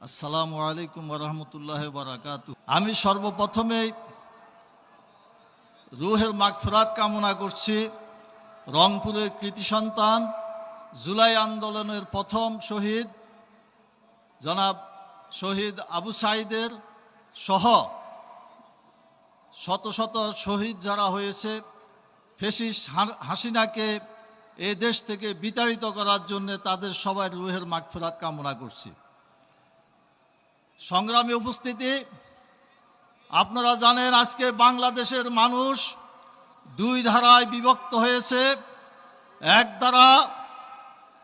আসসালামু আলাইকুম রহমতুল্লাহ বারাকাত আমি সর্বপ্রথমে রুহের মাগফিরাত কামনা করছি। রংপুরের কৃতি সন্তান, জুলাই আন্দোলনের প্রথম শহীদ, জনাব শহীদ আবু সাইদের সহ শত শত শহীদ যারা হয়েছে, ফেসিস হাসিনাকে এ দেশ থেকে বিতাড়িত করার জন্য তাদের সবাই রুহের মাগফিরাত কামনা করছি। সংগ্রামী উপস্থিতি, আপনারা জানেন আজকে বাংলাদেশের মানুষ দুই ধারায় বিভক্ত হয়েছে। এক দ্বারা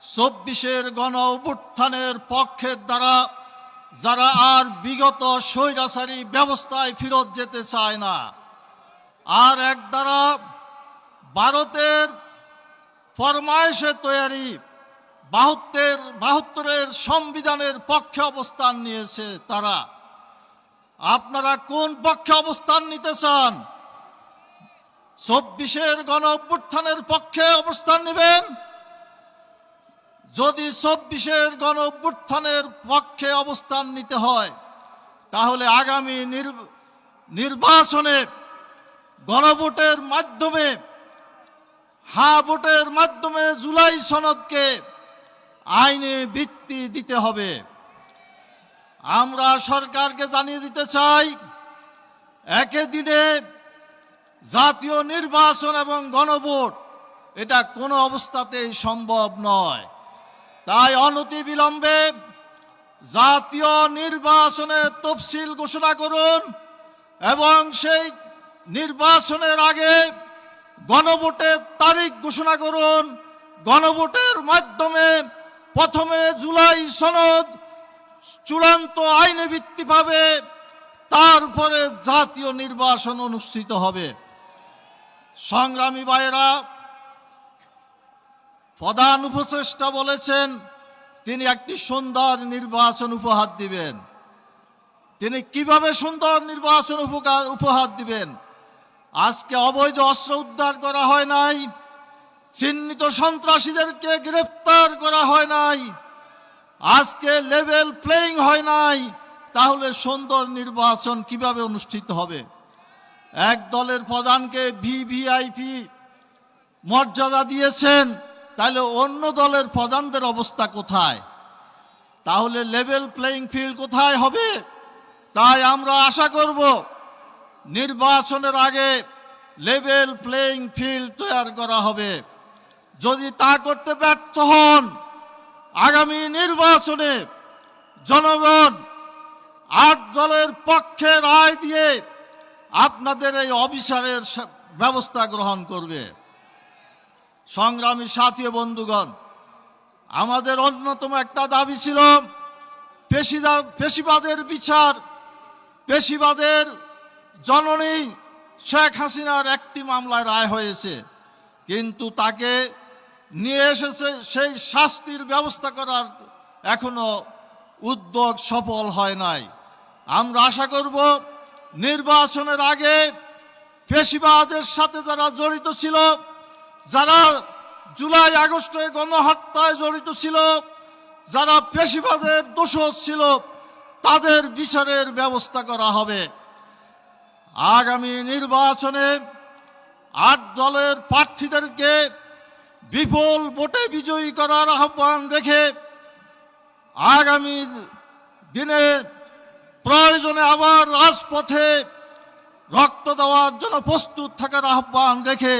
চব্বিশের গণ অভ্যুত্থানের পক্ষের দ্বারা যারা আর বিগত স্বৈরাচারী ব্যবস্থায় ফেরত যেতে চায় না। আর এক দ্বারা ভারতের ফরমায়েশে তৈরি বাহাত্তর, বাহাত্তরের সংবিধানের পক্ষে অবস্থান নিয়েছে তারা। আপনারা কোন পক্ষে অবস্থান নিতে চান? চব্বিশের গণ অভ্যুত্থানের পক্ষে অবস্থান নেবেন? যদি চব্বিশের গণ অভ্যুত্থানের পক্ষে অবস্থান নিতে হয়, তাহলে আগামী নির- নির্বাচনে গণভোটের মাধ্যমে, হা ভোটের মাধ্যমে জুলাই সনদকে আইনে ভিত্তি দিতে হবে। আমরা সরকারকে জানিয়ে দিতে চাই, একে দিনে জাতীয় নির্বাচন এবং গণভোট, এটা কোনো অবস্থাতেই সম্ভব নয়। তাই অনতি বিলম্বে জাতীয় নির্বাচনের তফসিল ঘোষণা করুন এবং সেই নির্বাচনের আগে গণভোটের তারিখ ঘোষণা করুন। গণভোটের মাধ্যমে প্রথমে জুলাই সনদ চূড়ান্ত আইনে ভিত্তি পাবে, তারপরে জাতীয় নির্বাচন অনুষ্ঠিত হবে। সংগ্রামী ভাইয়েরা, প্রধান উপচেষ্টা বলেছেন, তিনি একটি সুন্দর নির্বাচন উপহার দিবেন। তিনি কীভাবে সুন্দর নির্বাচন উপহার দিবেন? আজকে অবৈধ অস্ত্র উদ্ধার করা হয় নাই। চিহ্নিত সন্ত্রাসীদেরকে গ্রেপ্তার করা হয় নাই। আজকে লেভেল প্লেইং হয় নাই। তাহলে সুন্দর নির্বাচন কীভাবে অনুষ্ঠিত হবে? এক দলের প্রধানকে ভিভিআইপি মর্যাদা দিয়েছেন, তাহলে অন্য দলের প্রধানদের অবস্থা কোথায়? তাহলে লেভেল প্লেইং ফিল্ড কোথায় হবে? তাই আমরা আশা করব, নির্বাচনের আগে লেভেল প্লেইং ফিল্ড তৈরি করা হবে। যদি তা করতে ব্যর্থ হন, আগামী নির্বাচনে জনগণ আট দলের পক্ষে রায় দিয়ে আপনাদের এই অবিচারের ব্যবস্থা গ্রহণ করবে। সংগ্রামী সাথী বন্ধুগণ, আমাদের অন্যতম একটা দাবি ছিল পেশিদার পেশিবাদের বিচার। পেশিবাদের জননী শেখ হাসিনার একটি মামলায় রায় হয়েছে। কিন্তু তাকে নিয়ে এসেছে, সেই শাস্তির ব্যবস্থা করার এখনও উদ্যোগ সফল হয় নাই। আমরা আশা করব নির্বাচনের আগে পেশিবাদের সাথে যারা জড়িত ছিল, যারা জুলাই, আগস্টে গণহত্যায় জড়িত ছিল, যারা পেশিবাদের দোষর ছিল, তাদের বিচারের ব্যবস্থা করা হবে। আগামী নির্বাচনে আট দলের প্রার্থীদেরকে বিপুল ভোটে বিজয়ী করার আহ্বান রেখে আগামী দিনে প্রয়োজনে আবার রাজপথে রক্ত দেওয়ার জন্য প্রস্তুত থাকার আহ্বান রেখে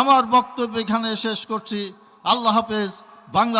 আমার বক্তব্য এখানে শেষ করছি। আল্লাহ হাফেজ, বাংলা